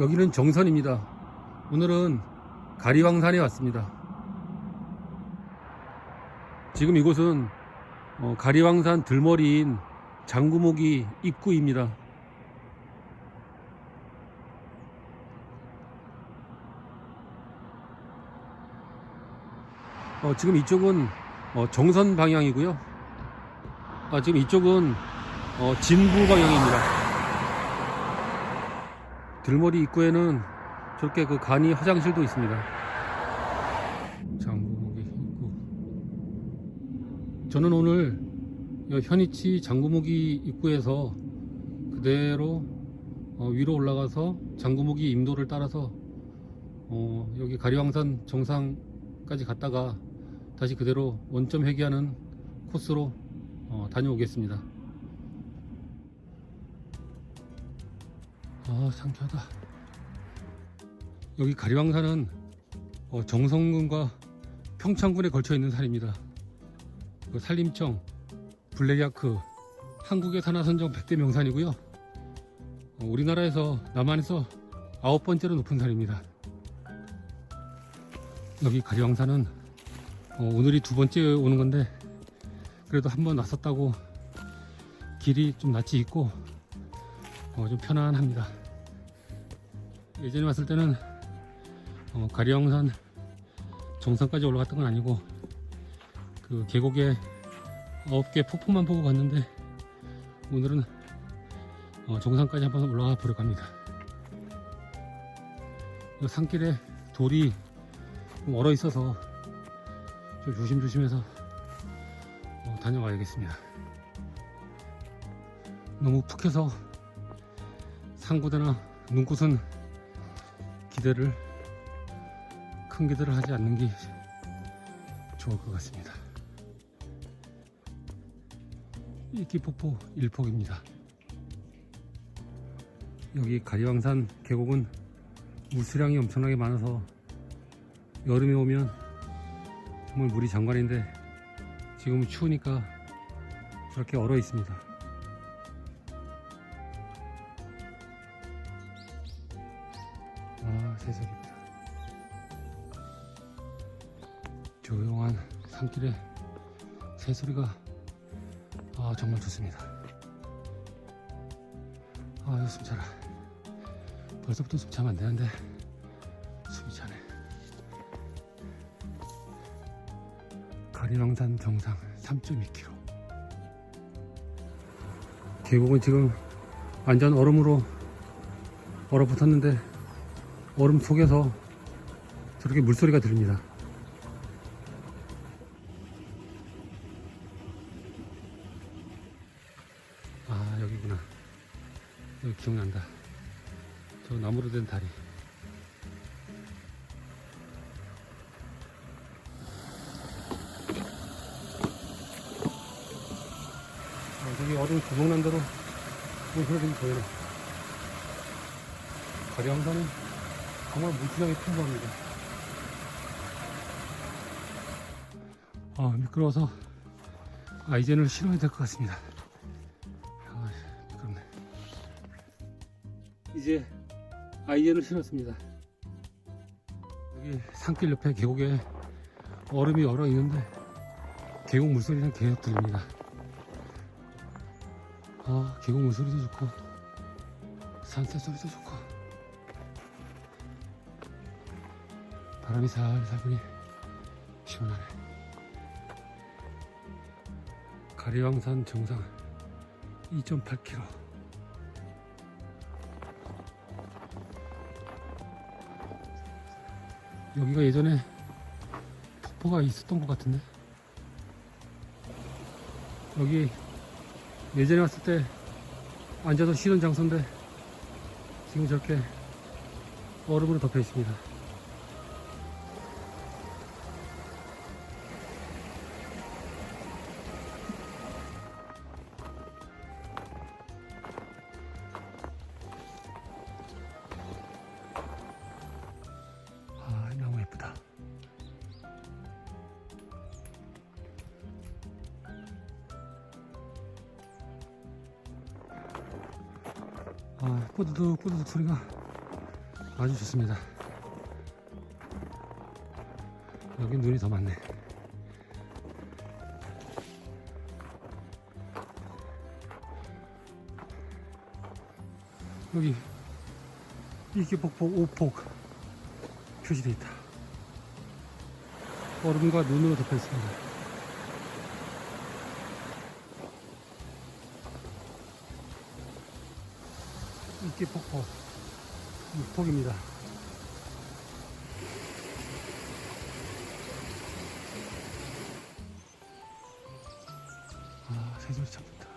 여기는 정선입니다. 오늘은 가리왕산에 왔습니다. 지금 이곳은 어, 가리왕산 들머리인 장구목이 입구입니다. 어, 지금 이쪽은 어, 정선 방향이고요. 아, 지금 이쪽은 어, 진부 방향입니다. 들머리 입구에는 저렇게 그 간이 화장실도 있습니다. 장구목이 입구. 저는 오늘 여 현이치 장구목이 입구에서 그대로 어, 위로 올라가서 장구목이 임도를 따라서 어, 여기 가리왕산 정상까지 갔다가 다시 그대로 원점 회귀하는 코스로 어, 다녀오겠습니다. 아 상쾌하다. 여기 가리왕산은 어, 정성군과 평창군에 걸쳐 있는 산입니다. 그 산림청, 블랙야크, 한국의 산하선정 100대 명산이고요. 어, 우리나라에서 남한에서 아홉 번째로 높은 산입니다. 여기 가리왕산은 어, 오늘이 두 번째 오는 건데 그래도 한 번 왔었다고 길이 좀 낯이 있고 어, 좀 편안합니다. 예전에 왔을 때는 어, 가리왕산 정상까지 올라갔던 건 아니고 그 계곡에 아홉 개 폭포만 보고 갔는데 오늘은 어, 정상까지 한번 올라가 보려고 합니다. 이 산길에 돌이 좀 얼어 있어서 좀 조심조심해서 어, 다녀와야겠습니다. 너무 푹해서 상고대나 눈꽃은 기대를 큰 기대를 하지 않는 게 좋을 것 같습니다. 이끼폭포 1폭입니다. 여기 가리왕산 계곡은 물수량이 엄청나게 많아서 여름에 오면 정말 물이 장관인데 지금은 추우니까 저렇게 얼어 있습니다. 산길에 새소리가 아, 정말 좋습니다. 아, 숨 차라. 벌써부터 숨 차면 안 되는데 숨이 차네. 가리왕산 정상 3.2km. 계곡은 지금 완전 얼음으로 얼어붙었는데 얼음 속에서 저렇게 물소리가 들립니다. 아 여기구나. 여기 기억난다. 저 나무로 된 다리. 아, 저기 얼음 구멍 난 대로 물 흐르는 게 보이네. 가리왕산은 정말 물수량이 풍부합니다. 아, 미끄러워서 아이젠을 신어야 될 것 같습니다. 이제 아이젠을 신었습니다. 여기 산길 옆에 계곡에 얼음이 얼어 있는데 계곡 물소리는 계속 들립니다. 아, 계곡 물소리도 좋고 산새 소리도 좋고 바람이 살살 부니 시원하네. 가리왕산 정상 2.8km. 여기가 예전에 폭포가 있었던 것 같은데 여기 예전에 왔을 때 앉아서 쉬는 장소인데 지금 저렇게 얼음으로 덮여 있습니다. 아, 뿌드득 뿌드득 소리가 아주 좋습니다. 여기 눈이 더 많네. 여기 이기폭폭 오폭 표시되어 있다. 얼음과 눈으로 덮여 있습니다. 이기폭폭 6폭입니다. 아, 새소리 참 좋다.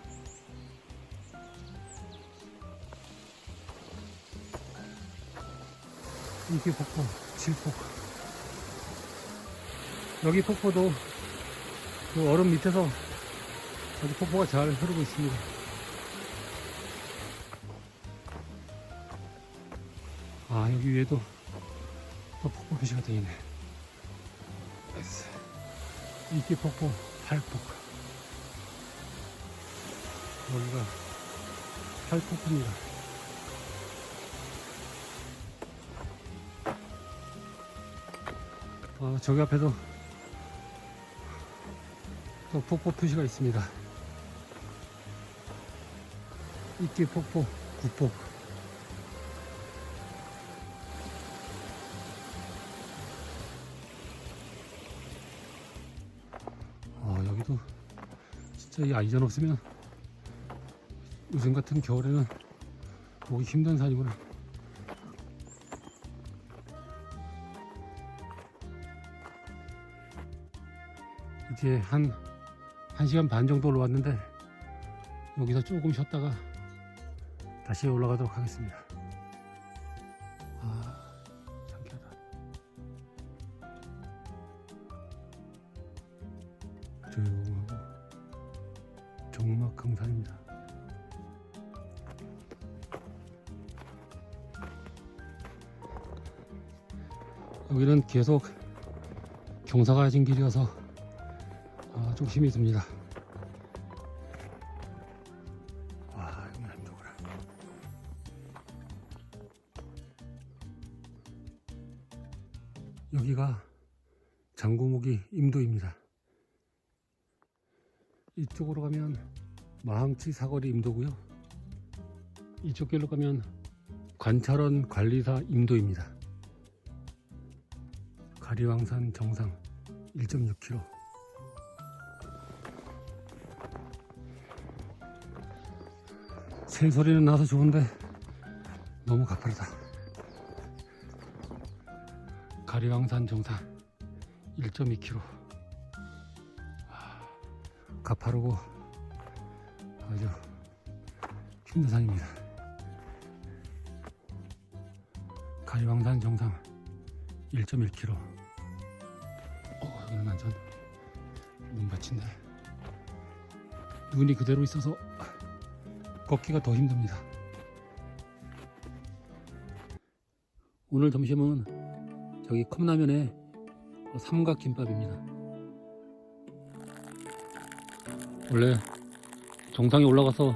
이게 폭포, 칠폭. 여기 폭포도 그 얼음 밑에서 아주 폭포가 잘 흐르고 있습니다. 여기 위에도 또 폭포 표시가 되어 있네. 이게 폭포, 팔폭. 여기가 팔폭포입니다. 어, 저기 앞에도 또 폭포 표시가 있습니다. 이끼 폭포, 구폭. 아, 여기도 진짜 이 아이전 없으면 요즘 같은 겨울에는 보기 힘든 산이구나. 이제 한 1시간 반 정도 올라왔는데 여기서 조금 쉬었다가 다시 올라가도록 하겠습니다. 아, 여기는 계속 경사가 진 길이어서 아, 좀 힘이 듭니다. 와, 이거 힘들구나. 여기가 장구목이 임도입니다. 이쪽으로 가면 마항치 사거리 임도고요. 이쪽 길로 가면 관찰원 관리사 임도입니다. 가리왕산 정상 1.6km. 새 소리는 나서 좋은데 너무 가파르다. 가리왕산 정상 1.2km. 가파르고 아주 힘든 산입니다. 가리왕산 정상 1.1km. 어, 여기는 완전 눈밭인데 눈이 그대로 있어서 걷기가 더 힘듭니다. 오늘 점심은 저기 컵라면에 삼각김밥입니다. 원래 정상에 올라가서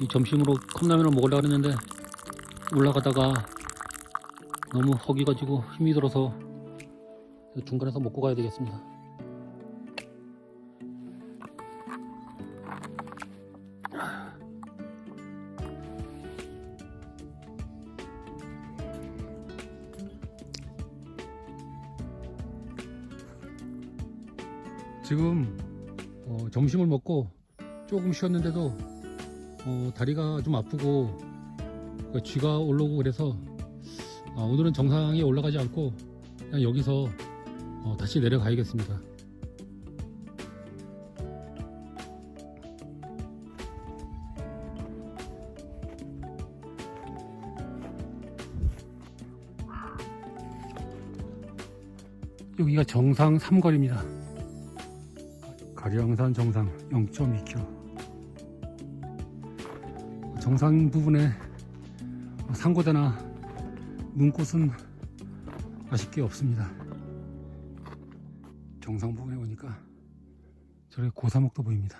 이 점심으로 컵라면을 먹으려고 했는데 올라가다가 너무 허기가지고 힘이 들어서 중간에서 먹고 가야 되겠습니다. 지금 어, 점심을 먹고 조금 쉬었는데도 어, 다리가 좀 아프고 그 쥐가 올라오고 그래서 아, 오늘은 정상에 올라가지 않고 그냥 여기서 어, 다시 내려가야겠습니다. 여기가 정상 3거리입니다. 가리왕산 정상 0.2km. 정상 부분에 상고대나 눈꽃은 아쉽게 없습니다. 정상 부분에 오니까 저렇게 고사목도 보입니다.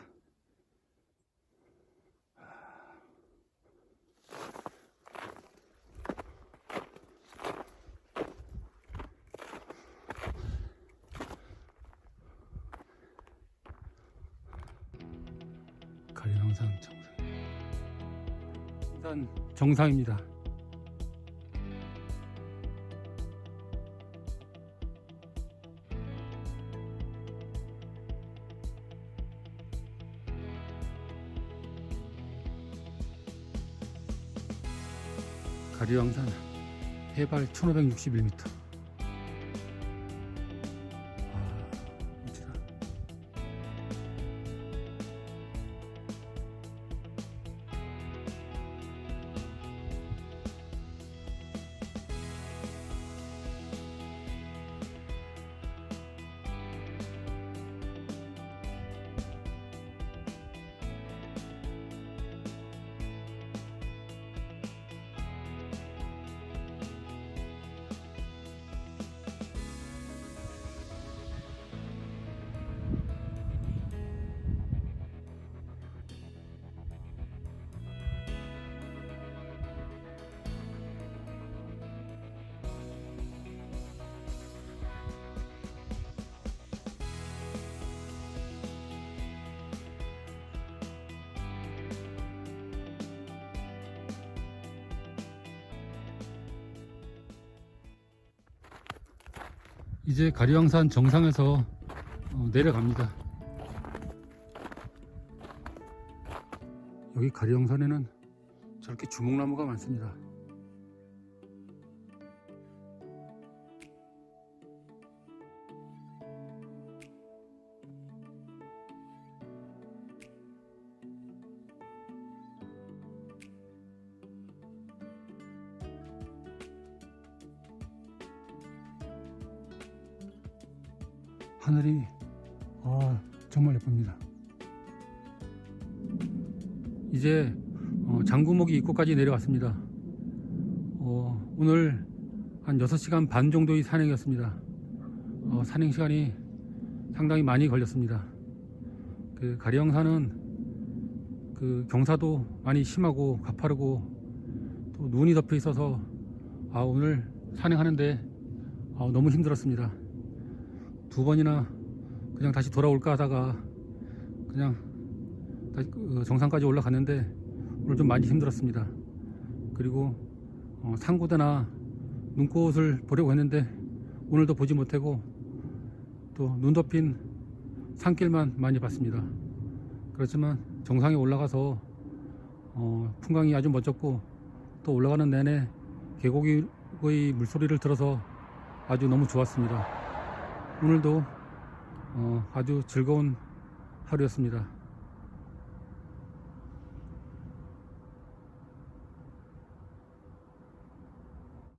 가리는 항상 정상. 일단 정상입니다. 가리왕산 해발 1561m. 이제 가리왕산 정상에서 어, 내려갑니다. 여기 가리왕산에는 저렇게 주목나무가 많습니다. 하늘이 아, 정말 예쁩니다. 이제 어, 장구목이 입구까지 내려왔습니다. 어, 오늘 한 6시간 반 정도의 산행이었습니다. 어, 산행 시간이 상당히 많이 걸렸습니다. 그 가리왕산은 그 경사도 많이 심하고 가파르고 또 눈이 덮여 있어서 아, 오늘 산행하는데 아, 너무 힘들었습니다. 두 번이나 그냥 다시 돌아올까 하다가 그냥 다시 그 정상까지 올라갔는데 오늘 좀 많이 힘들었습니다. 그리고 어, 상고대나 눈꽃을 보려고 했는데 오늘도 보지 못하고 또 눈 덮인 산길만 많이 봤습니다. 그렇지만 정상에 올라가서 어, 풍광이 아주 멋졌고 또 올라가는 내내 계곡의 물소리를 들어서 아주 너무 좋았습니다. 오늘도 어, 아주 즐거운 하루였습니다.